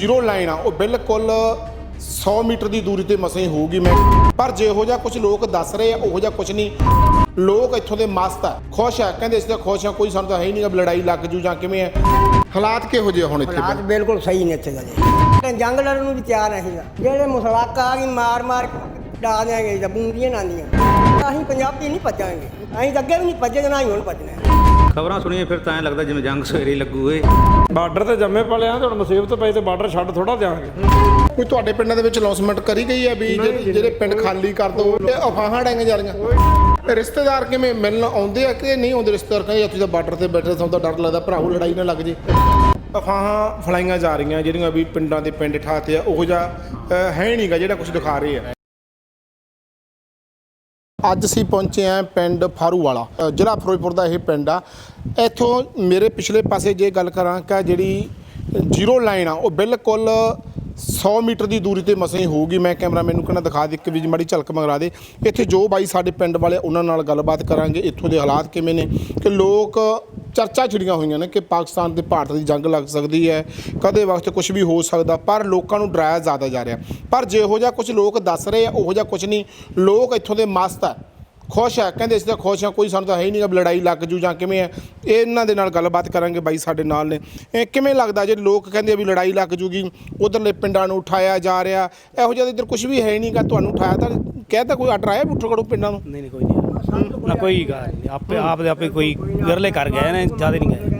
Zero line ਆ ਉਹ ਬਿਲਕੁਲ 100 ਮੀਟਰ ਦੀ ਦੂਰੀ ਤੇ ਮਸਾਂ ਹੀ ਹੋਊਗੀ ਮੈਂ। ਪਰ ਜੇ ਇਹੋ ਜਿਹਾ ਕੁਝ ਲੋਕ ਦੱਸ ਰਹੇ ਆ ਉਹੋ ਜਿਹਾ ਕੁਝ ਨਹੀਂ। ਲੋਕ ਇੱਥੋਂ ਦੇ ਮਸਤ ਆ ਖੁਸ਼ ਆ ਕਹਿੰਦੇ ਅਸੀਂ ਤਾਂ ਖੁਸ਼ ਆ ਕੋਈ ਸਾਨੂੰ ਤਾਂ ਹੈ ਹੀ ਨਹੀਂ ਕਿ ਲੜਾਈ ਲੱਗ ਜੂ ਜਾਂ ਕਿਵੇਂ ਆ। ਹਾਲਾਤ ਕਿਹੋ ਜਿਹੇ ਹੁਣ ਇੱਥੇ ਹਾਲਾਤ ਬਿਲਕੁਲ ਸਹੀ ਨੇ ਇੱਥੇ ਦਾ ਜੀ ਜੰਗ ਲੜਨ ਨੂੰ ਵੀ ਤਿਆਰ ਨਹੀਂ ਗਾ ਜਿਹੜੇ ਮੁਸਲਾਕਾ ਆ ਗਈ ਮਾਰ ਮਾਰ ਡਾ ਦਿਆਂਗੇ ਜਾਂ ਬੂੰਦੀਆਂ ਨਾਂਦੀਆਂ ਅਸੀਂ ਪੰਜਾਬੀ ਨਹੀਂ ਭੱਜਾਂਗੇ। ਅਸੀਂ ਤਾਂ ਅੱਗੇ ਵੀ ਨਹੀਂ ਭੱਜੇ ਨਾ ਹੀ ਹੁਣ ਭੱਜਣਾ। ਖਬਰਾਂ ਸੁਣੀਏ ਫਿਰ ਤਾਂ ਐਂ ਲੱਗਦਾ ਜਿਵੇਂ ਜੰਗ ਸਵੇਰੇ ਹੀ ਲੱਗੂ ਏ ਬਾਰਡਰ ਤੇ ਜੰਮੇ ਪਲੇ ਆ ਤੇ ਹੁਣ ਮੁਸੀਬਤ ਪਈ ਤੇ ਬਾਰਡਰ ਛੱਡ ਥੋੜਾ ਦਿਆਂਗੇ। ਕੋਈ ਤੁਹਾਡੇ ਪਿੰਡਾਂ ਦੇ ਵਿੱਚ ਅਨਾਉਂਸਮੈਂਟ ਕਰੀ ਗਈ ਹੈ ਵੀ ਜਿਹੜੇ ਜਿਹੜੇ ਪਿੰਡ ਖਾਲੀ ਕਰ ਦੋ ਤੇ ਅਫਾਹਾਂ ਡਾਈਆਂ ਜਾ ਰਹੀਆਂ? ਰਿਸ਼ਤੇਦਾਰ ਕਿਵੇਂ ਮਿਲਣ ਆਉਂਦੇ ਆ ਕਿ ਨਹੀਂ ਆਉਂਦੇ ਰਿਸ਼ਤੇਦਾਰ? ਕਹਿੰਦੇ ਤੁਸੀਂ ਤਾਂ ਬਾਰਡਰ ਤੇ ਬੈਠੇ ਤੁਹਾਨੂੰ ਤਾਂ ਡਰ ਲੱਗਦਾ ਭਰਾਵੋ ਲੜਾਈ ਨਾ ਲੱਗ ਜੇ। ਅਫਾਹਾਂ ਫਲਾਈਆਂ ਜਾ ਰਹੀਆਂ ਜਿਹੜੀਆਂ ਵੀ ਪਿੰਡਾਂ ਦੇ ਪਿੰਡ ਠਾਤੇ ਆ ਉਹੋ ਜਿਹਾ ਹੈ ਨਹੀਂਗਾ ਜਿਹੜਾ ਕੁਝ ਦਿਖਾ ਰਹੇ ਆ। ਅੱਜ ਅਸੀਂ ਪਹੁੰਚੇ ਆਂ ਪਿੰਡ ਫਾਰੂਵਾਲਾ ਅ, ਜ਼ਿਲ੍ਹਾ ਫਿਰੋਜ਼ਪੁਰ ਦਾ ਇਹ ਪਿੰਡ ਆ। ਇੱਥੋਂ ਮੇਰੇ ਪਿਛਲੇ ਪਾਸੇ ਜੇ ਗੱਲ ਕਰਾਂ ਕਿ ਜਿਹੜੀ ਜ਼ੀਰੋ ਲਾਈਨ ਆ ਉਹ ਬਿਲਕੁਲ 100 ਮੀਟਰ ਦੀ ਦੂਰੀ ਤੇ ਮਸਾਂ ਹੀ ਹੋਊਗੀ। ਮੈਂ ਕੈਮਰਾ ਮੈਨੂੰ ਕਹਿੰਦਾ ਦਿਖਾ ਦੇ ਇੱਕ ਵੀ ਮਾੜੀ ਝਲਕ ਮੰਗਰਾ ਦੇ। ਇੱਥੇ ਜੋ ਬਾਈ ਸਾਡੇ ਪਿੰਡ ਵਾਲੇ ਉਹਨਾਂ ਨਾਲ ਗੱਲਬਾਤ ਕਰਾਂਗੇ ਇੱਥੋਂ ਦੇ ਹਾਲਾਤ ਕਿਵੇਂ ਨੇ ਕਿ ਲੋਕ ਚਰਚਾ ਛਿੜੀਆਂ ਹੋਈਆਂ ਨੇ ਕਿ ਪਾਕਿਸਤਾਨ ਤੇ ਭਾਰਤ ਦੀ ਜੰਗ ਲੱਗ ਸਕਦੀ ਹੈ, ਕਦੇ ਵਕਤ ਕੁਝ ਵੀ ਹੋ ਸਕਦਾ, ਪਰ ਲੋਕਾਂ ਨੂੰ ਡਰਾਇਆ ਜ਼ਿਆਦਾ ਜਾ ਰਿਹਾ। ਪਰ ਜਿਹੋ ਜਿਹਾ ਕੁਝ ਲੋਕ ਦੱਸ ਰਹੇ ਆ, ਉਹੋ ਜਿਹਾ ਕੁਝ ਨਹੀਂ। ਲੋਕ ਇੱਥੋਂ ਦੇ ਮਸਤ ਆ, ਖੁਸ਼ ਆ, ਕਹਿੰਦੇ ਅਸੀਂ ਤਾਂ ਖੁਸ਼ ਆ, ਕੋਈ ਸਾਨੂੰ ਤਾਂ ਹੈ ਹੀ ਨਹੀਂ ਕਿ ਲੜਾਈ ਲੱਗ ਜੂ ਜਾਂ ਕਿਵੇਂ ਆ। ਇਹਨਾਂ ਦੇ ਨਾਲ ਗੱਲਬਾਤ ਕਰਾਂਗੇ ਬਾਈ ਸਾਡੇ ਨਾਲ ਨੇ। ਇਹ ਕਿਵੇਂ ਲੱਗਦਾ ਜੇ ਲੋਕ ਕਹਿੰਦੇ ਆ ਵੀ ਲੜਾਈ ਲੱਗ ਜੂਗੀ, ਉਧਰਲੇ ਪਿੰਡਾਂ ਨੂੰ ਉਠਾਇਆ ਜਾ ਰਿਹਾ, ਇਹੋ ਜਿਹਾ ਇੱਧਰ ਕੁਝ ਵੀ ਹੈ ਨਹੀਂ ਗਾ ਤੁਹਾਨੂੰ ਉਠਾਇਆ ਤਾਂ, ਕਹਿ ਤਾਂ ਕੋਈ ਆਰਡਰ ਆਇਆ ਕਰੋ ਪਿੰਡਾਂ ਨੂੰ? ਨਹੀਂ ਨਹੀਂ, ਕੋਈ ਨਹੀਂ। ਨਾ ਕੋਈ ਗੱਲ ਨਹੀਂ ਆਪੇ ਆਪ ਦੇ ਆਪੇ ਕੋਈ ਵਿਰਲੇ ਕਰ ਗਏ ਨੇ ਜ਼ਿਆਦਾ ਨਹੀਂ ਗਏ।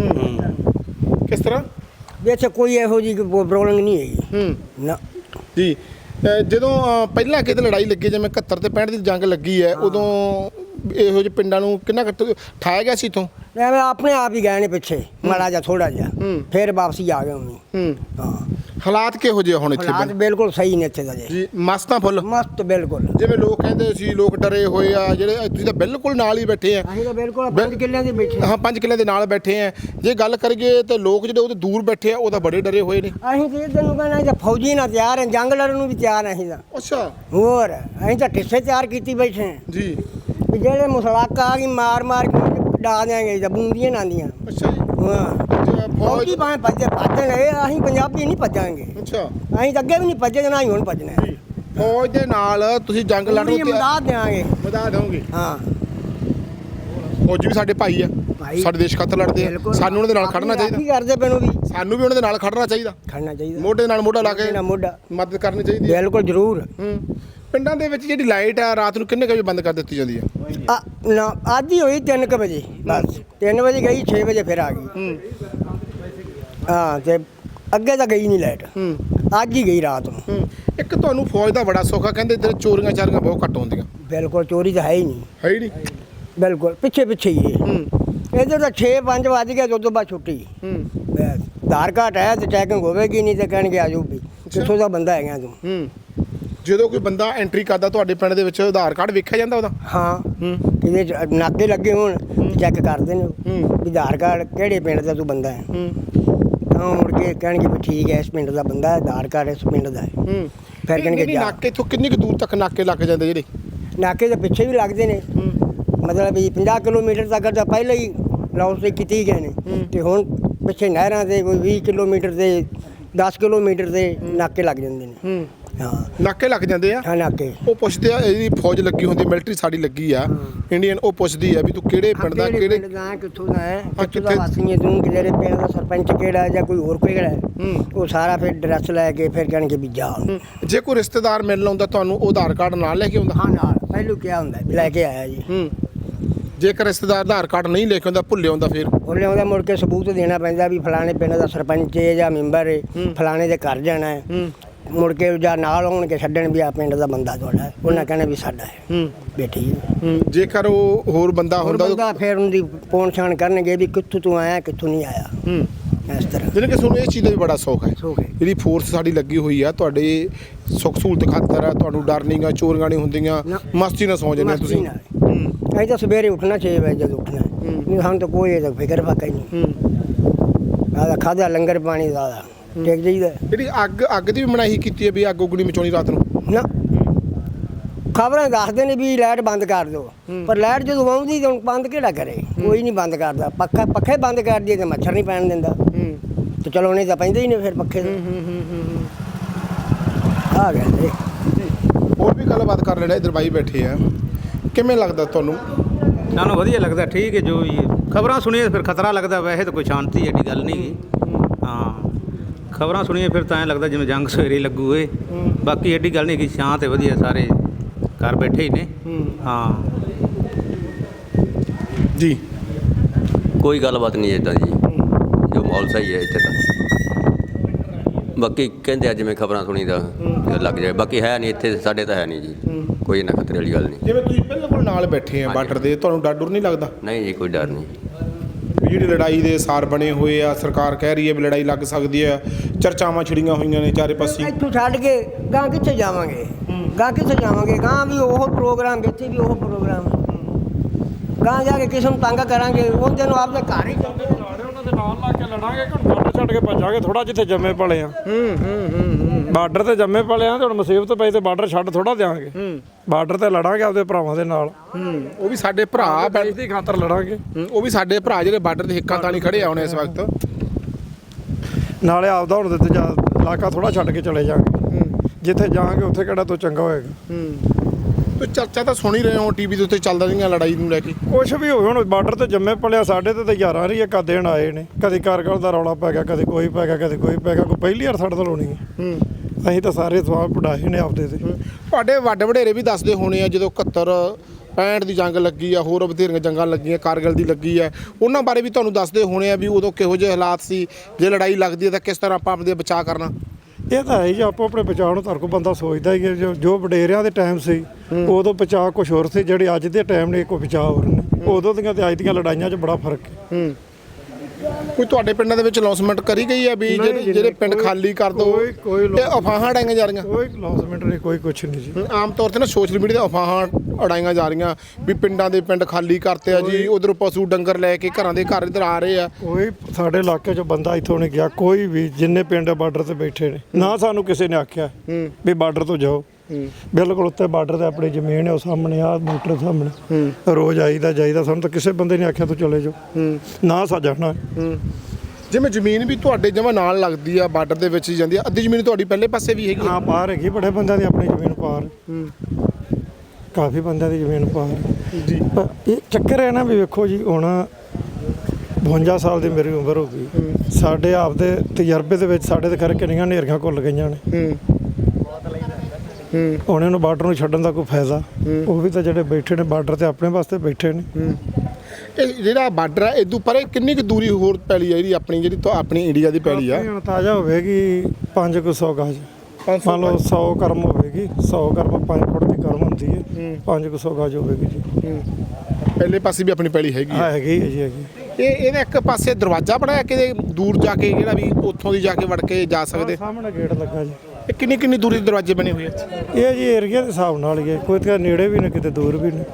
ਹੂੰ। ਕਿਸ ਤਰ੍ਹਾਂ? ਵੀ ਇੱਥੇ ਕੋਈ ਇਹੋ ਜਿਹੀ ਪ੍ਰੋਬਲਮ ਨਹੀਂ ਹੈਗੀ। ਹੂੰ। ਨਾ। ਜੀ ਜਦੋਂ ਪਹਿਲਾਂ ਕਿਤੇ ਲੜਾਈ ਲੱਗੀ ਜਿਵੇਂ 71 ਤੇ 65 ਦੀ ਜੰਗ ਲੱਗੀ ਹੈ ਉਦੋਂ ਇਹੋ ਜਿਹੇ ਪਿੰਡਾਂ ਨੂੰ ਕਿੰਨਾ ਕੁ ਠਾਇਆ ਗਿਆ ਸੀ ਇਥੋਂ? ਐਵੇਂ ਆਪਣੇ ਆਪ ਹੀ ਗਏ ਨੇ ਪਿੱਛੇ ਮਾੜਾ ਜਿਹਾ ਥੋੜਾ ਜਿਹਾ। ਫਿਰ ਵਾਪਸੀ ਆ ਗਏ ਉਹਨੀ। ਹੂੰ। ਹਾਂ। ਹਾਲਾਤ ਕਿਹੋ ਜਿਹੇ ਆ ਹੁਣ ਇੱਥੇ ਹਾਲਾਤ? ਬਿਲਕੁਲ ਸਹੀ ਨੇ ਇੱਥੇ ਦਾ ਜੀ। ਜੀ ਮਸਤਾਂ ਫੁੱਲ? ਮਸਤ ਬਿਲਕੁਲ। ਜਿਵੇਂ ਲੋਕ ਕਹਿੰਦੇ ਸੀ ਲੋਕ ਡਰੇ ਹੋਏ ਆ ਜਿਹੜੇ ਤੁਸੀਂ ਤਾਂ ਬਿਲਕੁਲ ਨਾਲ ਹੀ ਬੈਠੇ ਆ। ਅਸੀਂ ਤਾਂ ਬਿਲਕੁਲ ਬਿਲ- ਪੰਜ ਕਿੱਲਿਆਂ ਦੇ ਬੈਠੇ ਹਾਂ ਪੰਜ ਕਿੱਲੇ ਦੇ ਨਾਲ ਬੈਠੇ ਆ। ਜੇ ਗੱਲ ਕਰੀਏ ਤੇ ਲੋਕ ਜਿਹੜੇ ਉਹਦੇ ਦੂਰ ਬੈਠੇ ਆ ਉਹ ਤਾਂ ਬੜੇ ਡਰੇ ਹੋਏ ਨੇ। ਅਸੀਂ ਤੇ ਇਧਰ ਨੂੰ ਕਹਿੰਦੇ ਤਾਂ ਫੌਜੀ ਨਾਲ ਤਿਆਰ ਹਾਂ ਜੰਗ ਲੜਨ ਨੂੰ ਵੀ ਤਿਆਰ ਹਾਂ ਅਸੀਂ ਤਾਂ। ਅੱਛਾ। ਹੋਰ ਅਸੀਂ ਤਾਂ ਟਿੱਸੇ ਤਿਆਰ ਕੀਤੀ ਬੈਠੇ ਹਾਂ ਜੀ। ਵੀ ਜਿਹੜੇ ਮੁਸਲਾਕਾ ਆ ਗਈ ਮਾਰ ਮਾਰ ਕੇ ਡਾ ਦਿਆਂਗੇ ਜਾਂ ਬੂੰਦੀਆਂ ਨਾਂਦੀਆਂ ਅੱਛਾ ਹਾਂ। ਜਿਵੇਂ ਫੌਜੀ ਫੌਜ ਭਾਵੇਂ ਭੱਜੇ ਭੱਜਣ ਇਹ ਅਸੀਂ ਪੰਜਾਬੀ ਨਹੀਂ ਭੱਜਾਂਗੇ। ਅੱਛਾ। ਅਸੀਂ ਤਾਂ ਅੱਗੇ ਵੀ ਨਹੀਂ ਭੱਜੇ ਤੇ ਨਾ ਹੀ ਹੁਣ ਭੱਜਣਾ। ਹੈ। ਫੌਜ ਦੇ ਨਾਲ ਤੁਸੀਂ ਜੰਗ ਲੜਨ ਪੂਰੀ ਨੂੰ ਤਿਆਰ ਮਦਦ ਦੇਵਾਂਗੇ ਵਧਾ ਦੋਗੇ ਹਾਂ। ਫੌਜੀ ਵੀ ਸਾਡੇ ਭਾਈ ਆ। ਭਾਈ। ਸਾਡੇ ਦੇਸ਼ ਖਾਤਰ ਲੜਦੇ ਆ। ਸਾਨੂੰ ਉਹਨਾਂ ਦੇ ਨਾਲ ਖੜਨਾ ਚਾਹੀਦਾ ਰਾਖੀ ਕਰਦੇ ਪੈਣੋ ਵੀ। ਸਾਨੂੰ ਵੀ ਉਹਨਾਂ ਦੇ ਨਾਲ ਖੜਨਾ ਚਾਹੀਦਾ। ਖੜਨਾ ਚਾਹੀਦਾ। ਮੋਢੇ ਨਾਲ ਮੋਢਾ ਲਾ ਕੇ ਮੋਢਾ। ਮਦਦ ਕਰਨੀ ਚਾਹੀਦੀ ਹੈ। ਬਿਲਕੁਲ ਜ਼ਰੂਰ। ਹੂੰ। ਪਿੰਡਾਂ ਦੇ ਵਿੱਚ ਜਿਹੜੀ ਲਾਈਟ ਆ ਰਾਤ ਨੂੰ ਕਿੰਨੇ ਕੁ ਵਜੇ ਬੰਦ ਕਰ ਦਿੱਤੀ ਜਾਂਦੀ ਹੈ ਆ, ਨਾ ਹੀ ਹੋਈ 3 ਵਜੇ ਬਸ। 3 ਵਜੇ ਗਈ 6 ਵਜੇ ਫਿਰ ਆ ਗਈ। ਹੂੰ। ਹਾਂ ਤੇ ਅੱਗੇ ਤਾਂ ਗਈ ਨਹੀਂ ਲਾਈਟ। ਹੂੰ। ਅੱਜ ਹੀ ਗਈ ਰਾਤ ਨੂੰ। ਹੂੰ। ਇੱਕ ਤੁਹਾਨੂੰ ਫੌਜ ਦਾ ਬੜਾ ਸੌਖਾ ਕਹਿੰਦੇ ਇੱਧਰ ਚੋਰੀਆਂ ਚਾਰੀਆਂ ਬਹੁਤ ਘੱਟ ਹੁੰਦੀਆਂ। ਬਿਲਕੁਲ ਚੋਰੀ ਤਾਂ ਹੈ ਹੀ ਨਹੀਂ। ਹੈ ਹੀ ਨਹੀਂ। ਬਿਲਕੁਲ ਪਿੱਛੇ ਪਿੱਛੇ ਹੀ ਇਹ ਹੂੰ। ਇਧਰ ਤਾਂ 6 5 ਵੱਜ ਗਿਆ ਉਦੋਂ ਬਾਅਦ ਛੁੱਟੀ। ਹੂੰ। ਬਸ ਹੈ ਤੇ ਚੈਕਿੰਗ ਹੋਵੇਗੀ ਨਹੀਂ ਤੇ ਕਹਿਣਗੇ ਆ ਜਾਓ ਵੀ। ਕਿੱਥੋਂ ਦਾ ਬੰਦਾ ਹੈਗਾ ਤੂੰ? ਹੂੰ। ਜਦੋਂ ਕੋਈ ਬੰਦਾ ਐਂਟਰੀ ਕਰਦਾ ਤੁਹਾਡੇ ਪਿੰਡ ਦੇ ਵਿੱਚ ਆਧਾਰ ਕਾਰਡ ਵੇਖਿਆ ਜਾਂਦਾ ਉਹਦਾ? ਹਾਂ। ਹੂੰ। ਚ- ਨਾਕੇ ਲੱਗੇ ਹੋਣ ਚੈੱਕ ਕਰਦੇ ਨੇ। ਵੀ ਆਧਾਰ ਕਾਰਡ ਕਿਹੜੇ ਪਿੰਡ ਦਾ ਤੂੰ ਬੰਦਾ ਹੈ? ਹੂੰ। ਤਾਂ ਮੁੜ ਕੇ ਕਹਿਣਗੇ ਵੀ ਠੀਕ ਹੈ ਇਸ ਪਿੰਡ ਦਾ ਬੰਦਾ ਹੈ ਆਧਾਰ ਕਾਰਡ ਇਸ ਪਿੰਡ ਦਾ ਹੈ। ਹੂੰ। ਫਿਰ ਕਹਿਣਗੇ ਜਾ। ਨਾਕੇ ਇੱਥੋਂ ਕਿੰਨੀ ਕੁ ਦੂਰ ਤੱਕ ਨਾਕੇ ਲੱਗ ਜਾਂਦੇ ਜਿਹੜੇ? ਨਾਕੇ ਦੇ ਪਿੱਛੇ ਵੀ ਲੱਗਦੇ ਨੇ। ਮਤਲਬ ਵੀ 50 ਕਿਲੋਮੀਟਰ ਤੱਕ ਤਾਂ ਪਹਿਲਾਂ ਹੀ ਲਾਉਸ ਤੇ ਕੀਤੀ ਗਏ ਨੇ। ਤੇ ਹੁਣ ਪਿੱਛੇ ਨਹਿਰਾਂ ਤੇ ਕੋਈ 20 ਕਿਲੋਮੀਟਰ ਤੇ 10 ਕਿਲੋਮੀਟਰ ਤੇ ਨਾਕੇ ਲੱਗ ਜਾਂਦੇ ਨੇ। ਹੂੰ। ਨਾਕੇ ਲੱਗ ਜਾਂਦੇ ਆ? ਹਾਂ ਨਾਕੇ। ਉਹ ਪੁੱਛਦੇ ਆ ਇਹਦੀ ਫੌਜ ਲੱਗੀ ਹੁੰਦੀ ਮਿਲਟਰੀ ਸਾਡੀ ਲੱਗੀ ਆ। ਇੰਡੀਅਨ ਉਹ ਪੁੱਛਦੀ ਆ ਵੀ ਤੂੰ ਕਿਹੜੇ ਪਿੰਡ ਦਾ ਕਿਹੜੇ ਪਿੰਡ ਦਾ ਕਿੱਥੋਂ ਦਾ ਹੈ ਕਿੱਥੋਂ ਦਾ ਵਾਸੀ ਹੈ ਤੂੰ ਕਿਹੜੇ ਪਿੰਡ ਦਾ ਸਰਪੰਚ ਕਿਹੜਾ ਜਾਂ ਕੋਈ ਹੋਰ ਕੋਈ ਕਿਹੜਾ। ਉਹ ਸਾਰਾ ਫਿਰ ਡਰੈਸ ਲੈ ਕੇ ਫਿਰ ਕਹਿਣਗੇ ਵੀ ਜਾ। ਜੇ ਕੋਈ ਰਿਸ਼ਤੇਦਾਰ ਮਿਲਣ ਆਉਂਦਾ ਤੁਹਾਨੂੰ ਉਹ ਆਧਾਰ ਕਾਰਡ ਨਾਲ ਲੈ ਕੇ ਆਉਂਦਾ? ਹਾਂ ਨਾਲ। ਪਹਿਲੂ ਕਿਹਾ ਹੁੰਦਾ ਲੈ ਕੇ ਆਇਆ ਜੀ। ਹੂੰ। ਜੇਕਰ ਰਿਸ਼ਤੇਦਾਰ ਆਧਾਰ ਕਾਰਡ ਨਹੀਂ ਲੈ ਕੇ ਆਉਂਦਾ ਭੁੱਲੇ ਆਉਂਦਾ ਫਿਰ? ਉਹ ਲਿਆਉਂਦਾ ਮੁੜ ਕੇ ਸਬੂਤ ਦੇਣਾ ਪੈਂਦਾ ਵੀ ਫਲਾਣੇ ਪਿੰਡ ਦਾ ਸਰਪੰਚ ਹੈ ਜਾਂ ਮੈਂਬਰ ਹੈ। ਫਲਾਣੇ ਦੇ ਘਰ ਜਾਣਾ ਹੂੰ। ਮੁੜ ਕੇ ਜਾਂ ਨਾਲ ਆਉਣਗੇ ਛੱਡਣ ਵੀ ਆ ਪਿੰਡ ਦਾ ਬੰਦਾ ਤੁਹਾਡਾ ਹੈ। ਉਹਨਾਂ ਕਹਿਣਾ ਵੀ ਸਾਡਾ ਹੈ ਹੂੰ ਬੇਟੀ ਹੈ। ਹੂੰ ਜੇਕਰ ਉਹ ਹੋਰ ਬੰਦਾ ਹੋਰ ਹੁੰਦਾ ਬੰਦਾ ਫਿਰ ਉਹਦੀ ਪਹੁੰਚ ਛਾਣ ਕਰਨਗੇ ਵੀ ਕਿੱਥੋਂ ਤੂੰ ਆਇਆ ਕਿੱਥੋਂ ਨਹੀਂ ਆਇਆ ਹੂੰ ਇਸ ਤਰ੍ਹਾਂ ਜਿਹਨੇ ਕਿ ਤੁਹਾਨੂੰ ਇਸ ਚੀਜ਼ ਦਾ ਵੀ ਬੜਾ ਸੌਖ ਹੈ ਸੌਖ ਹੈ। ਜਿਹੜੀ ਫੋਰਸ ਸਾਡੀ ਲੱਗੀ ਹੋਈ ਆ ਤੁਹਾਡੇ ਸੁੱਖ ਸਹੂਲਤ ਖਾਤਰ ਆ ਤੁਹਾਨੂੰ ਡਰ ਨਹੀਂਗਾ ਚੋਰੀਆਂ ਨਹੀਂ ਹੁੰਦੀਆਂ ਨਾ। ਮਸਤੀ ਨਾਲ ਸੌਂ ਜਾਂਦੇ ਆ ਮਸਤੀ ਤੁਸੀਂ ਨਾਲ। ਹੂੰ ਅਸੀਂ ਤਾਂ ਸਵੇਰੇ ਉੱਠਣਾ 6 ਵਜੇ ਜਦ ਉੱਠਣਾ ਹੈ। ਹੂੰ। ਨਹੀਂ ਸਾਨੂੰ ਤਾਂ ਕੋਈ ਇਹਦਾ ਫਿਕਰ ਫਾਕਾ ਹੀ ਨਹੀਂ ਹੂੰ ਆਦਾ ਖਾਦਾ ਲੰਗਰ ਪਾਣੀ ਦਾ ਟੇਕ ਜਾਈਦਾ। ਜਿਹੜੀ ਅੱਗ ਅੱਗ ਦੀ ਵੀ ਮਨਾਹੀ ਕੀਤੀ ਹੈ ਵੀ ਅੱਗ ਉਗਣੀ ਮਚਾਉਣੀ ਰਾਤ ਨੂੰ? ਨਾ। ਖਬਰਾਂ ਦੱਸਦੇ ਨੇ ਵੀ ਲਾਈਟ ਬੰਦ ਕਰ ਦਿਓ। ਪਰ ਲਾਈਟ ਜਦੋਂ ਆਉਂਦੀ ਤਾਂ ਬੰਦ ਕਿਹੜਾ ਕਰੇ? ਕੋਈ ਨਹੀਂ ਬੰਦ ਕਰਦਾ। ਪੱਖਾ ਪੱਖੇ ਬੰਦ ਕਰ ਦਈਏ ਤੇ ਮੱਛਰ ਨਹੀਂ ਪੈਣ ਦਿੰਦਾ। ਹੂੰ। ਤੇ ਚਲਾਉਣੇ ਤਾਂ ਪੈਂਦੇ ਹੀ ਨੇ ਫਿਰ ਪੱਖੇ ਦੇ ਆ ਗਿਆ ਜੀ। ਹੋਰ ਵੀ ਗੱਲਬਾਤ ਕਰ ਲੈਣਾ ਇਧਰ ਬਾਈ ਬੈਠੇ ਆ। ਕਿਵੇਂ ਲੱਗਦਾ ਤੁਹਾਨੂੰ? ਸਾਨੂੰ ਵਧੀਆ ਲੱਗਦਾ ਠੀਕ ਹੈ ਜੋ ਵੀ। ਖਬਰਾਂ ਸੁਣੀਏ ਫਿਰ ਖਤਰਾ ਲੱਗਦਾ ਵੈਸੇ ਤਾਂ ਕੋਈ ਸ਼ਾਂਤੀ ਐਡੀ ਗੱਲ ਨਹੀਂ ਹਾਂ। ਖਬਰਾਂ ਸੁਣੀਏ ਫਿਰ ਤਾਂ ਐਂ ਲੱਗਦਾ ਜਿਵੇਂ ਜੰਗ ਸਵੇਰੇ ਹੀ ਲੱਗੂ ਏ। ਬਾਕੀ ਐਡੀ ਗੱਲ ਨਹੀਂ ਕਿ ਸ਼ਾਂਤ ਹੈ ਵਧੀਆ ਸਾਰੇ ਘਰ ਬੈਠੇ ਹੀ ਨੇ। ਹਾਂ। ਜੀ। ਕੋਈ ਗੱਲਬਾਤ ਨਹੀਂ ਇਦਾਂ ਦੀ ਜੋ। ਮਾਹੌਲ ਸਹੀ ਹੈ ਇੱਥੇ ਤਾਂ। ਬਾਕੀ ਕਹਿੰਦੇ ਆ ਜਿਵੇਂ ਖਬਰਾਂ ਸੁਣੀ ਦਾ ਲੱਗ ਜਾਏ। ਬਾਕੀ ਹੈ ਨਹੀਂ ਇੱਥੇ ਸਾਡੇ ਤਾਂ ਹੈ ਨਹੀਂ ਜੀ। ਕੋਈ ਇਹਨਾਂ ਖਤਰੇ ਵਾਲੀ ਗੱਲ ਨਹੀਂ। ਜਿਵੇਂ ਤੁਸੀਂ ਬਿਲਕੁਲ ਨਾਲ ਬੈਠੇ ਆ ਬਾਰਡਰ ਦੇ ਤੁਹਾਨੂੰ ਡਰ ਡਰ ਨਹੀਂ ਲੱਗਦਾ? ਨਹੀਂ ਜੀ ਕੋਈ ਡਰ ਨਹੀਂ। ਜਿਹੜੀ ਲੜਾਈ ਦੇ ਸਾਰ ਬਣੇ ਹੋਏ ਆ ਸਰਕਾਰ ਕਹਿ ਰਹੀ ਹੈ ਵੀ ਲੜਾਈ ਲੱਗ ਸਕਦੀ ਹੈ। ਚਰਚਾਵਾਂ ਛਿੜੀਆਂ ਹੋਈਆਂ ਨੇ ਚਾਰੇ ਪਾਸੇ। ਇੱਥੋਂ ਛੱਡ ਕੇ ਗਾਂ ਕਿੱਥੇ ਜਾਵਾਂਗੇ? ਗਾਂ ਕਿੱਥੇ ਜਾਵਾਂਗੇ? ਗਾਂ ਵੀ ਉਹ ਪ੍ਰੋਗਰਾਮ ਇੱਥੇ ਵੀ ਉਹ ਪ੍ਰੋਗਰਾਮ। ਗਾਂ ਜਾ ਕੇ ਕਿਸੇ ਨੂੰ ਤੰਗ ਕਰਾਂਗੇ ਉਹਦੇ ਨੂੰ ਆਪਦੇ ਘਰ ਹੀ ਜਾਂਦੇ ਲਾੜੇ ਉਹਨਾਂ ਦੇ ਨਾਲ ਲਾ ਕੇ ਲੜਾਂਗੇ ਕਿ ਛੱਡ ਕੇ ਭੱਜਾਂਗੇ ਥੋੜਾ ਜਿੱਥੇ ਜੰਮੇ ਪਲੇ ਆ। ਹੂੰ ਹੂੰ ਹੂੰ। ਬਾਰਡਰ ਤੇ ਜੰਮੇ ਪਲੇ ਆ ਤੇ ਹੁਣ ਮੁਸੀਬਤ ਪਈ ਤੇ ਬਾਰਡਰ ਛੱਡ ਥੋੜਾ ਦਿਆਂਗੇ। ਬਾਰਡਰ ਤੇ ਲੜਾਂਗੇ ਆਪਦੇ ਭਰਾਵਾਂ ਦੇ ਨਾਲ। ਹੂੰ ਉਹ ਵੀ ਸਾਡੇ ਭਰਾ ਬੈ- ਦੇਸ਼ ਦੀ ਖਾਤਰ ਲੜਾਂਗੇ। ਹੂੰ, ਉਹ ਵੀ ਸਾਡੇ ਭਰਾ ਜਿਹੜੇ ਬਾਰਡਰ ਦੇ ਹਿੱਕਾਂ ਤਾਣੀ ਖੜੇ ਆ ਹੁਣ ਇਸ ਵਕਤ। ਨਾਲੇ ਆਪਦਾ ਹੁਣ ਤੇ ਜਾ ਇਲਾਕਾ ਥੋੜਾ ਛੱਡ ਕੇ ਚਲੇ ਜਾਾਂਗੇ। ਜਿੱਥੇ ਜਾਾਂਗੇ ਉੱਥੇ ਕਿਹੜਾ ਤੋਂ ਚੰਗਾ ਹੋਏਗਾ। ਤੋ ਚਰਚਾ ਤਾਂ ਸੁਣ ਹੀ ਰਹੇ ਹੋ ਟੀਵੀ ਦੇ ਉੱਤੇ ਚੱਲਦਾ ਰਹੀਆਂ ਲੜਾਈ ਨੂੰ ਲੈ ਕੇ। ਕੁਛ ਵੀ ਹੋਵੇ ਹੁਣ ਬਾਰਡਰ ਤੇ ਜੰਮੇ ਪਲਿਆ ਸਾਡੇ ਤੇ ਤਾਂ ਯਾਰਾਂ ਰਹੀ ਇੱਕ ਦੇਣ ਆਏ ਨੇ। ਕਦੇ ਕਾਰਗਲ ਦਾ ਰੌਲਾ ਪੈ ਗਿਆ ਕਦੇ ਕੋਈ ਪੈ ਗਿਆ ਕਦੇ ਕੋਈ ਪੈ ਗਿਆ ਕੋਈ ਪਹਿਲੀ ਵਾਰ ਸਾਡੇ ਤੋਂ ਲਾਉਣੀ ਹੈ। ਅਸੀਂ ਤਾਂ ਸਾਰੇ ਸਵਾਲ ਪੜਾਏ ਨੇ ਆਪਦੇ ਤੇ। ਤੁਹਾਡੇ ਵੱਡੇ ਵਡੇਰੇ ਵੀ ਦੱਸਦੇ ਹੋਣੇ ਆ ਜਦੋਂ 71 65 ਦੀ ਜੰਗ ਲੱਗੀ ਆ ਹੋਰ ਬਥੇਰੀਆਂ ਜੰਗਾਂ ਲੱਗੀਆਂ ਕਾਰਗਲ ਦੀ ਲੱਗੀ ਆ। ਉਹਨਾਂ ਬਾਰੇ ਵੀ ਤੁਹਾਨੂੰ ਦੱਸਦੇ ਹੋਣੇ ਆ ਵੀ ਉਦੋਂ ਕਿਹੋ ਜਿਹੇ ਹਾਲਾਤ ਸੀ ਜੇ ਲੜਾਈ ਲੱਗਦੀ ਹੈ ਤਾਂ ਕਿਸ ਤਰ੍ਹਾਂ ਆਪਾਂ ਆਪਦੇ ਬਚਾਅ ਕਰਨਾ? ਇਹ ਤਾਂ ਹੈ ਹੀ ਜੀ, ਆਪੋ ਆਪਣੇ ਬਚਾਅ ਨੂੰ ਤਰਕੋ ਬੰਦਾ ਸੋਚਦਾ ਹੀ ਹੈ। ਜੋ ਜੋ ਵਡੇਰਿਆਂ ਦੇ ਟਾਈਮ ਸੀ ਉਦੋਂ ਬਚਾਅ ਕੁਝ ਹੋਰ ਸੀ ਜਿਹੜੇ ਅੱਜ ਦੇ ਟਾਈਮ ਨੇ ਕੋਈ ਬਚਾਅ ਹੋਰ ਨੇ। ਉਦੋਂ ਦੀਆਂ ਤੇ ਅੱਜ ਦੀਆਂ ਲੜਾਈਆਂ 'ਚ ਬੜਾ ਫ਼ਰਕ ਹੈ। ਕੋਈ ਤੁਹਾਡੇ ਪਿੰਡਾਂ ਦੇ ਵਿੱਚ ਅਨਾਉਂਸਮੈਂਟ ਕਰੀ ਗਈ ਹੈ ਵੀ ਜਿਹੜੇ ਜਿਹੜੇ ਪਿੰਡ ਖਾਲੀ ਕਰ ਦਿਓ ਕੋਈ- ਕੋਈ ਲੋਕ- ਇਹ ਅਫਵਾਹਾਂ ਡਾਈਆਂ ਜਾ ਰਹੀਆਂ? ਕੋਈ ਲੌਸਮੈਂਟ ਨਹੀਂ ਕੋਈ ਕੁਝ ਨਹੀਂ ਜੀ। ਆਮ ਤੌਰ ਤੇ ਨਾ ਸੋਸ਼ਲ ਮੀਡੀਆ ਤੇ ਅਫਵਾਹਾਂ ਉਡਾਈਆਂ ਜਾ ਰਹੀਆਂ ਵੀ ਪਿੰਡਾਂ ਦੇ ਪਿੰਡ ਖਾਲੀ ਕਰਤੇ ਆ ਜੀ ਉਧਰ ਪਸ਼ੂ ਡੰਗਰ ਲੈ ਕੇ ਘਰਾਂ ਦੇ ਘਰ ਇੱਧਰ ਆ ਰਹੇ ਆ। ਕੋਈ ਸਾਡੇ ਇਲਾਕੇ 'ਚ ਬੰਦਾ ਇੱਥੋਂ ਨਹੀਂ ਗਿਆ ਕੋਈ ਵੀ ਜਿੰਨੇ ਪਿੰਡ ਬਾਰਡਰ ਤੇ ਬੈਠੇ ਨੇ ਨਾ ਸਾਨੂੰ ਕਿਸੇ ਨੇ ਆਖਿਆ ਵੀ ਬਾਰਡਰ ਤੋਂ ਜਾਓ। ਬਿਲਕੁਲ ਉੱਤੇ ਬਾਰਡਰ ਤੇ ਆਪਣੀ ਜ਼ਮੀਨ ਹੈ ਉਹ ਸਾਹਮਣੇ ਆ ਮੋਟਰ ਸਾਹਮਣੇ। ਰੋਜ਼ ਆਈਦਾ ਜਾਈਦਾ ਸਾਨੂੰ ਤਾਂ ਕਿਸੇ ਬੰਦੇ ਨੇ ਆਖਿਆ ਤੂੰ ਚਲੇ ਜਾਓ। ਨਾ ਸਾਜਣਾ ਜਿਵੇਂ ਜ਼ਮੀਨ ਵੀ ਤੁਹਾਡੇ ਜਮਾ ਨਾਲ ਲੱਗਦੀ ਆ ਬਾਰਡਰ ਦੇ ਵਿੱਚ ਹੀ ਜਾਂਦੀ ਆ ਅੱਧੀ ਜ਼ਮੀਨ ਤੁਹਾਡੀ ਪਹਿਲੇ ਪਾਸੇ ਵੀ ਹੈਗੀ ਆ? ਹਾਂ ਪਾਰ ਹੈਗੀ ਬੜੇ ਬੰਦਿਆਂ ਦੀ ਆਪਣੀ ਜ਼ਮੀਨ ਪਾਰ। ਕਾਫੀ ਬੰਦਿਆਂ ਦੀ ਜ਼ਮੀਨ ਪਾਰ। ਜੀ। ਇਹ ਚੱਕਰ ਹੈ ਨਾ ਵੀ ਵੇਖੋ ਜੀ ਹੁਣ 52 ਸਾਲ ਦੀ ਮੇਰੀ ਉਮਰ ਹੋ ਗਈ। ਸਾਡੇ ਆਪਦੇ ਤਜਰਬੇ ਦੇ ਵਿੱਚ ਸਾਡੇ ਦੇ ਘਰ ਕਿੰਨੀਆਂ ਹਨੇਰੀਆਂ ਘੁੱਲ ਗਈਆਂ ਨੇ। ਹੂੰ। ਹੁਣ ਇਹਨੂੰ ਬਾਰਡਰ ਨੂੰ ਛੱਡਣ ਦਾ ਕੋਈ ਫਾਇਦਾ। ਉਹ ਵੀ ਤਾਂ ਜਿਹੜੇ ਬੈਠੇ ਨੇ ਬਾਰਡਰ ਤੇ ਆਪਣੇ ਵਾਸਤੇ ਬੈਠੇ ਨੇ। ਇਹ ਜਿਹੜਾ ਬਾਰਡਰ ਆ ਇਦੋਂ ਪਰੇ ਕਿੰਨੀ ਕੁ ਦੂਰੀ ਹੋਰ ਪੈਲੀ ਆ ਜਿਹੜੀ ਆਪਣੀ ਜਿਹੜੀ ਤੋਂ ਆਪਣੀ ਇੰਡੀਆ ਦੀ ਪੈਲੀ ਆ? ਆਪਣੀ ਹੁਣ ਤਾਜ਼ਾ ਹੋਵੇਗੀ 500 ਗਜ। 500 ਮੰਨ ਲਓ 100 ਕਰਮ ਹੋਵੇਗੀ 100 ਕਰਮ 5 ਫੁੱਟ ਦੀ ਕਰਮ ਹੁੰਦੀ ਹੈ। 500 ਗਜ ਹੋਵੇਗੀ ਜੀ। ਪਹਿਲੇ ਪਾਸੇ ਵੀ ਆਪਣੀ ਪੈਲੀ ਹੈਗੀ ਹਾਂ ਹੈਗੀ ਹੈ ਜੀ ਹੈਗੀ। ਇਹ ਇਹਦਾ ਇੱਕ ਪਾਸੇ ਦਰਵਾਜ਼ਾ ਬਣਾਇਆ ਕਿ ਦੂਰ ਜਾ ਕੇ ਜਿਹੜਾ ਵੀ ਉੱਥੋਂ ਦੀ ਜਾ ਕੇ ਵੜ ਕੇ ਜਾ ਸਕਦੇ? ਸਾਹਮਣੇ ਗੇਟ ਲੱਗਾ ਜੀ। ਇਹ ਕਿੰਨੀ ਕਿੰਨੀ ਦੂਰੀ ਦੇ ਦਰਵਾਜ਼ੇ ਬਣੇ ਹੋਏ ਆ? ਇਹ ਜੀ ਏਰੀਆ ਦੇ ਹਿਸਾਬ ਨਾਲ ਹੀ ਹੈ। ਕੋਈ ਤਾਂ ਨੇੜੇ ਵੀ ਨੇ ਕਿਤੇ ਦੂਰ ਵੀ ਨੇ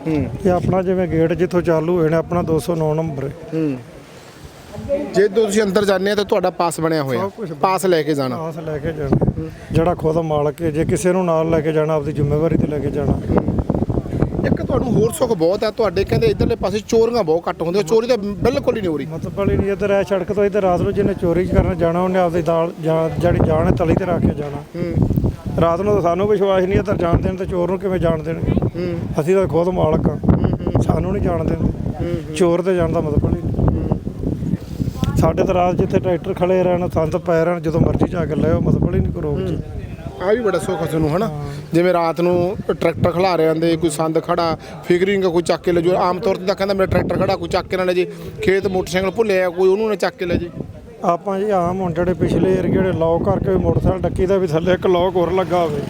ਇਹ ਆਪਣਾ ਜਿਵੇਂ ਗੇਟ ਜਿੱਥੋਂ ਚਾਲੂ ਹੋਏ ਨੇ ਆਪਣਾ 209 ਨੰਬਰ ਹੈ। ਜੇ ਤੁਸੀਂ ਅੰਦਰ ਜਾਂਦੇ ਆ ਤਾਂ ਤੁਹਾਡਾ ਪਾਸ ਬਣਿਆ ਹੋਇਆ। ਪਾਸ ਲੈ ਕੇ ਜਾਣਾ। ਆਸ ਲੈ ਕੇ ਜਾਣਾ। ਜਿਹੜਾ ਖੁਦ ਮਾਲਕ ਹੈ ਜੇ ਕਿਸੇ ਨੂੰ ਨਾਲ ਲੈ ਕੇ ਜਾਣਾ ਆਪਦੀ ਜ਼ਿੰਮੇਵਾਰੀ ਤੇ ਲੈ ਕੇ ਜਾਣਾ। ਤੁਹਾਨੂੰ ਹੋਰ ਸੁੱਖ ਬਹੁਤ ਆ ਤੁਹਾਡੇ ਕਹਿੰਦੇ ਇਧਰਲੇ ਪਾਸੇ ਚੋਰੀਆਂ ਬਹੁਤ ਘੱਟ ਹੁੰਦੀਆਂ ਚੋਰੀ ਤਾਂ ਬਿਲਕੁਲ ਹੀ ਨਹੀਂ ਹੋ ਰਹੀ। ਮਤਲਬ ਵਾਲੀ ਨਹੀਂ ਇੱਧਰ ਐ ਸੜਕ ਤੋਂ ਇੱਧਰ ਰਾਤ ਨੂੰ ਜਿਹਨੇ ਚੋਰੀ ਕਰਨ ਜਾਣਾ ਉਹਨੇ ਆਪਦੀ ਦਾਲ ਜਿਹੜੀ ਜਾਣ ਤਲੀ ਤੇ ਰੱਖ ਕੇ ਜਾਣਾ। ਰਾਤ ਨੂੰ ਤਾਂ ਸਾਨੂੰ ਵਿਸ਼ਵਾਸ ਨਹੀਂ ਇੱਧਰ ਜਾਣ ਦੇਣ ਤੇ ਚੋਰ ਨੂੰ ਕਿਵੇਂ ਜਾਣ ਦੇਣਗੇ? ਅਸੀਂ ਤਾਂ ਖੁਦ ਮਾਲਕ ਆ ਸਾਨੂੰ ਨਹੀਂ ਜਾਣ ਦਿੰਦੇ ਚੋਰ ਤੇ ਜਾਣ ਦਾ ਮਤਲਬ ਨਹੀਂ। ਸਾਡੇ ਤਾਂ ਰਾਤ ਜਿੱਥੇ ਟਰੈਕਟਰ ਖੜੇ ਰਹਿਣ ਸੰਦ ਪੈ ਰਹਿਣ ਜਦੋਂ ਮਰਜ਼ੀ ਜਾ ਕੇ ਲੈ ਆਓ ਮਤਲਬ ਹੀ ਨਹੀਂ ਕੋਈ ਰੋਕ ਜੀ ਆ ਵੀ ਬੜਾ ਸੁੱਖ ਤੁਹਾਨੂੰ ਹਨਾ? ਜਿਵੇਂ ਰਾਤ ਨੂੰ ਟਰੈਕਟਰ ਖਲਾ ਰਹੇ ਆਂਦੇ ਕੋਈ ਸੰਦ ਖੜਾ ਫਿਕਰਿੰਗ ਕੋਈ ਚੱਕ ਕੇ ਲੈ ਜੋ ਆਮ ਤੌਰ ਤੇ ਤਾਂ ਕਹਿੰਦਾ ਮੇਰਾ ਟਰੈਕਟਰ ਖੜਾ ਕੋਈ ਚੱਕ ਕੇ ਨਾ ਲੈ ਜੇ। ਖੇਤ ਮੋਟਰਸਾਈਕਲ ਭੁੱਲਿਆ ਕੋਈ ਉਹਨੂੰ ਨਾ ਚੱਕ ਕੇ ਲੈ ਜੇ। ਆਪਾਂ ਜੀ ਆਮ ਹੁਣ ਜਿਹੜੇ ਪਿਛਲੇ ਏਰੀਏ ਜਿਹੜੇ ਲੌਕ ਕਰਕੇ ਵੀ ਮੋਟਰਸਾਈਕਲ ਡੱਕੀ ਦਾ ਵੀ ਥੱਲੇ ਇੱਕ ਲੌਕ ਹੋਰ ਲੱਗਾ ਹੋਵੇ।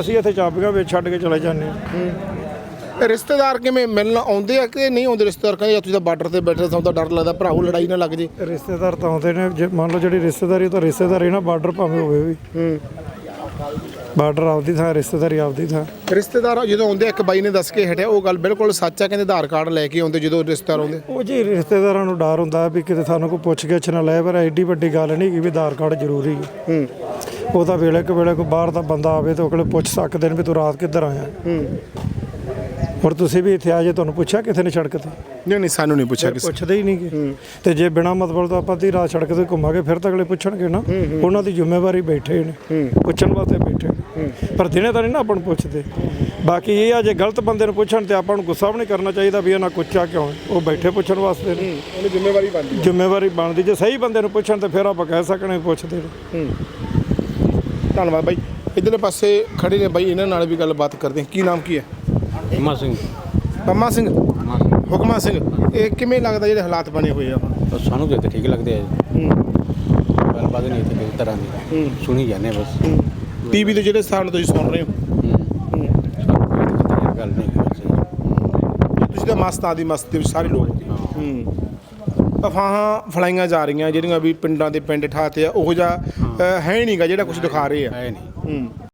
ਅਸੀਂ ਇੱਥੇ ਚਾਬੀਆਂ ਵਿੱਚ ਛੱਡ ਕੇ ਚਲੇ ਜਾਂਦੇ ਹਾਂ। ਰਿਸ਼ਤੇਦਾਰ ਕਿਵੇਂ ਮਿਲਣ ਆਉਂਦੇ ਆ ਕਿ ਨਹੀਂ ਆਉਂਦੇ? ਰਿਸ਼ਤੇਦਾਰ ਕਹਿੰਦੇ ਤੁਸੀਂ ਤਾਂ ਬਾਰਡਰ ਤੇ ਬੈਠੇ ਸਾਨੂੰ ਤਾਂ ਡਰ ਲੱਗਦਾ ਭਰਾਓ ਲੜਾਈ ਨਾ ਲੱਗ ਜੇ। ਰਿਸ਼ਤੇਦਾਰ ਤਾਂ ਆਉਂਦੇ ਨੇ ਜੇ ਮੰਨ ਲਓ ਜਿਹੜੀ ਰਿਸ਼ਤੇਦਾਰੀ ਤਾਂ ਰਿਸ਼ਤੇਦਾਰੀ ਨਾ ਬਾਰਡਰ ਭਾਵੇਂ ਹੋਵੇ ਵੀ। ਹੂੰ। ਬਾਰਡਰ ਆਪਦੀ ਥਾਂ ਰਿਸ਼ਤੇਦਾਰੀ ਆਪਦੀ ਥਾਂ। ਰਿਸ਼ਤੇਦਾਰ ਜਦੋਂ ਆਉਂਦੇ ਇੱਕ ਬਾਈ ਨੇ ਦੱਸ ਕੇ ਹਟਿਆ ਉਹ ਗੱਲ ਬਿਲਕੁਲ ਸੱਚ ਆ ਕਹਿੰਦੇ ਆਧਾਰ ਕਾਰਡ ਲੈ ਕੇ ਆਉਂਦੇ ਜਦੋਂ ਰਿਸ਼ਤੇਦਾਰ ਆਉਂਦੇ। ਉਹ ਜੀ ਰਿਸ਼ਤੇਦਾਰਾਂ ਨੂੰ ਡਰ ਹੁੰਦਾ ਵੀ ਕਿਤੇ ਸਾਨੂੰ ਕੋਈ ਪੁੱਛ ਗਿੱਛ ਨਾ ਲੈ ਪਰ ਐਡੀ ਵੱਡੀ ਗੱਲ ਨਹੀਂ ਕਿ ਵੀ ਆਧਾਰ ਕਾਰਡ ਜ਼ਰੂਰੀ ਹੈ। ਹੂੰ। ਉਹ ਤਾਂ ਵੇਲੇ ਕੁ ਵੇਲੇ ਕੋਈ ਬਾਹਰ ਦਾ ਬੰਦਾ ਆਵੇ ਤੇ ਉਹ ਕੋਲੇ ਪੁੱਛ ਸਕਦੇ ਨੇ ਵੀ ਤੂੰ ਰਾਤ ਕਿੱਧਰ ਆਇਆ। ਹੂੰ। ਹੋਰ ਤੁਸੀਂ ਵੀ ਇੱਥੇ ਆ ਜੇ ਤੁਹਾਨੂੰ ਪੁੱਛਿਆ ਕਿੱਥੇ ਨੇ ਸੜਕ ਤੇ? ਨਹੀਂ ਨਹੀਂ ਸਾਨੂੰ ਨਹੀਂ ਪੁੱਛਿਆ ਕਿਸੇ ਪੁੱਛਦੇ ਹੀ ਨਹੀਂਗੇ ਤੇ ਜੇ ਬਿਨਾ ਮਤਲਬ ਤੋਂ ਆਪਾਂ ਦੀ ਰਾਤ ਸੜਕ ਤੇ ਘੁੰਮਾਂਗੇ ਫਿਰ ਤਾਂ ਅਗਲੇ ਪੁੱਛਣਗੇ ਨਾ। ਉਹਨਾਂ ਦੀ ਜ਼ਿੰਮੇਵਾਰੀ ਬੈਠੇ ਨੇ ਪੁੱਛਣ ਵਾਸਤੇ ਬੈਠੇ ਨੇ। ਪਰ ਦਿਨੇ ਤਾਂ ਨਹੀਂ ਨਾ ਆਪਾਂ ਨੂੰ ਪੁੱਛਦੇ। ਬਾਕੀ ਇਹ ਆ ਜੇ ਗਲਤ ਬੰਦੇ ਨੂੰ ਪੁੱਛਣ ਤੇ ਆਪਾਂ ਨੂੰ ਗੁੱਸਾ ਵੀ ਨਹੀਂ ਕਰਨਾ ਚਾਹੀਦਾ ਵੀ ਇਹਨਾਂ ਕੁੱਚਾ ਕਿਉਂ ਉਹ ਬੈਠੇ ਪੁੱਛਣ ਵਾਸਤੇ ਨੇ। ਉਹਨੂੰ ਜ਼ਿੰਮੇਵਾਰੀ ਬਣਦੀ ਜ਼ਿੰਮੇਵਾਰੀ ਬਣਦੀ। ਜੇ ਸਹੀ ਬੰਦੇ ਨੂੰ ਪੁੱਛਣ ਤੇ ਫਿਰ ਆਪਾਂ ਕਹਿ ਸਕਣੇ ਪੁੱਛਦੇ ਨੇ। ਧੰਨਵਾਦ ਬਾਈ। ਇਧਰਲੇ ਪਾਸੇ ਖੜੇ ਨੇ ਬਾਈ ਇਹਨਾਂ ਨਾਲ ਵੀ ਗੱਲਬਾਤ ਕਰਦੇ ਕੀ ਨਾਮ ਕੀ ਹੈ? ਹਿਮਾ ਸਿੰਘ। ਪੰਮਾ ਸਿੰਘ? ਹੁਕਮਾ ਸਿੰਘ। ਇਹ ਕਿਵੇਂ ਲੱਗਦਾ ਜਿਹੜੇ ਹਾਲਾਤ ਬਣੇ ਹੋਏ ਆ? ਬਸ ਸਾਨੂੰ ਤੇ ਠੀਕ ਲੱਗਦੇ ਆ ਗੱਲਬਾਤ ਨਹੀਂ ਇੱਥੇ ਕਿਸੇ ਤਰ੍ਹਾਂ ਦੀ। ਸੁਣੀ ਜਾਂਦੇ ਬਸ। ਟੀਵੀ ਦੇ ਜਿਹੜੇ ਨਾਲ ਤੁਸੀਂ ਸੁਣ ਰਹੇ ਹੋ? ਗੱਲ ਨਹੀਂ ਤੁਸੀਂ ਤਾਂ ਮਸਤ ਆਦੀ ਮਸਤ ਵਿੱਚ ਸਾਰੇ ਲੋਕ ਹੂੰ। ਅਫਵਾਹਾਂ ਫਲਾਈਆਂ ਜਾ ਰਹੀਆਂ ਜਿਹੜੀਆਂ ਵੀ ਪਿੰਡਾਂ ਦੇ ਪਿੰਡ ਠਾਤੇ ਆ ਉਹੋ ਜਿਹਾ ਹੈ। ਨਹੀਂਗਾ ਜਿਹੜਾ ਕੁਝ ਦਿਖਾ ਰਹੇ ਆ। ਹੈ ਨਹੀਂ। ਹੂੰ।